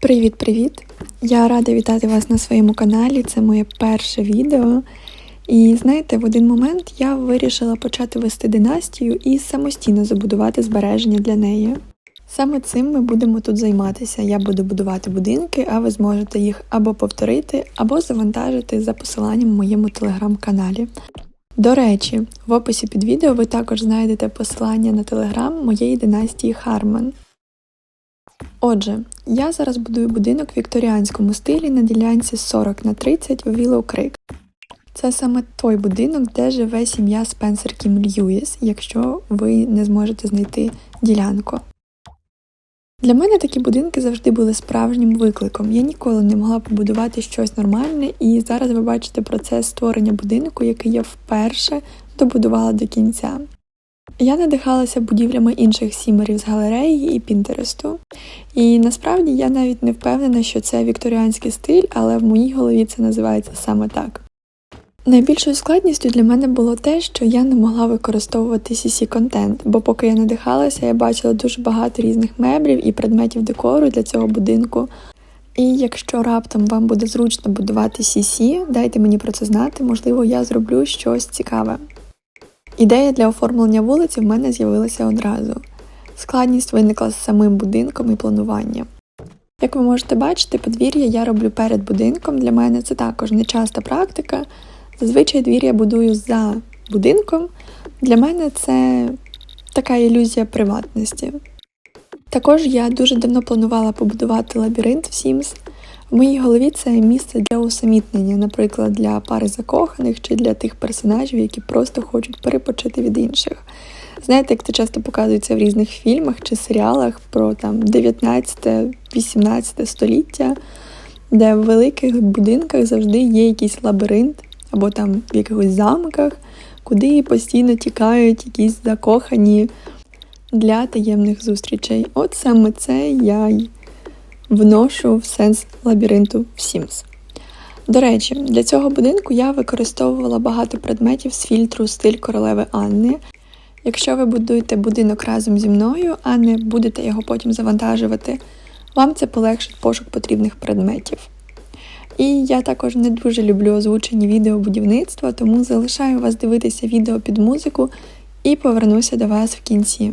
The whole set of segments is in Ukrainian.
Привіт-привіт! Я рада вітати вас на своєму каналі. Це моє перше відео. І знаєте, в один момент я вирішила почати вести династію і самостійно забудувати збереження для неї. Саме цим ми будемо тут займатися. Я буду будувати будинки, а ви зможете їх або повторити, або завантажити за посиланням в моєму телеграм-каналі. До речі, в описі під відео ви також знайдете посилання на телеграм моєї династії Харман. Отже, я зараз будую будинок в вікторіанському стилі на ділянці 40 на 30 у Willow Creek. Це саме той будинок, де живе сім'я Спенсер Кім Льюіс, якщо ви не зможете знайти ділянку. Для мене такі будинки завжди були справжнім викликом. Я ніколи не могла побудувати щось нормальне, і зараз ви бачите процес створення будинку, який я вперше добудувала до кінця. Я надихалася будівлями інших сімерів з галереї і Пінтересту. І насправді я навіть не впевнена, що це вікторіанський стиль, але в моїй голові це називається саме так. Найбільшою складністю для мене було те, що я не могла використовувати cc контент, бо поки я надихалася, я бачила дуже багато різних меблів і предметів декору для цього будинку. І якщо раптом вам буде зручно будувати CC, дайте мені про це знати, можливо, я зроблю щось цікаве. Ідея для оформлення вулиці в мене з'явилася одразу. Складність виникла з самим будинком і плануванням. Як ви можете бачити, подвір'я я роблю перед будинком. Для мене це також нечаста практика. Зазвичай двір я будую за будинком. Для мене це така ілюзія приватності. Також я дуже давно планувала побудувати лабіринт в Sims. В моїй голові це місце для усамітнення, наприклад, для пари закоханих чи для тих персонажів, які просто хочуть перепочити від інших. Знаєте, як це часто показується в різних фільмах чи серіалах про там 19-18 століття, де в великих будинках завжди є якийсь лабіринт, або там в якихось замках, куди постійно тікають якісь закохані для таємних зустрічей. От саме це я й вношу в сенс лабіринту в Sims. До речі, для цього будинку я використовувала багато предметів з фільтру стиль королеви Анни. Якщо ви будуєте будинок разом зі мною, а не будете його потім завантажувати, вам це полегшить пошук потрібних предметів. І я також не дуже люблю озвучені відео будівництва, тому залишаю вас дивитися відео під музику і повернуся до вас в кінці.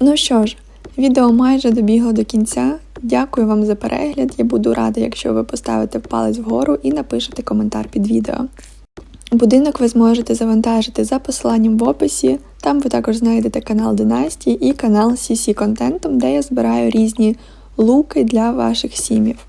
Ну що ж, відео майже добігло до кінця. Дякую вам за перегляд. Я буду рада, якщо ви поставите палець вгору і напишете коментар під відео. Будинок ви зможете завантажити за посиланням в описі. Там ви також знайдете канал Династії і канал CC Контентом, де я збираю різні луки для ваших сім'їв.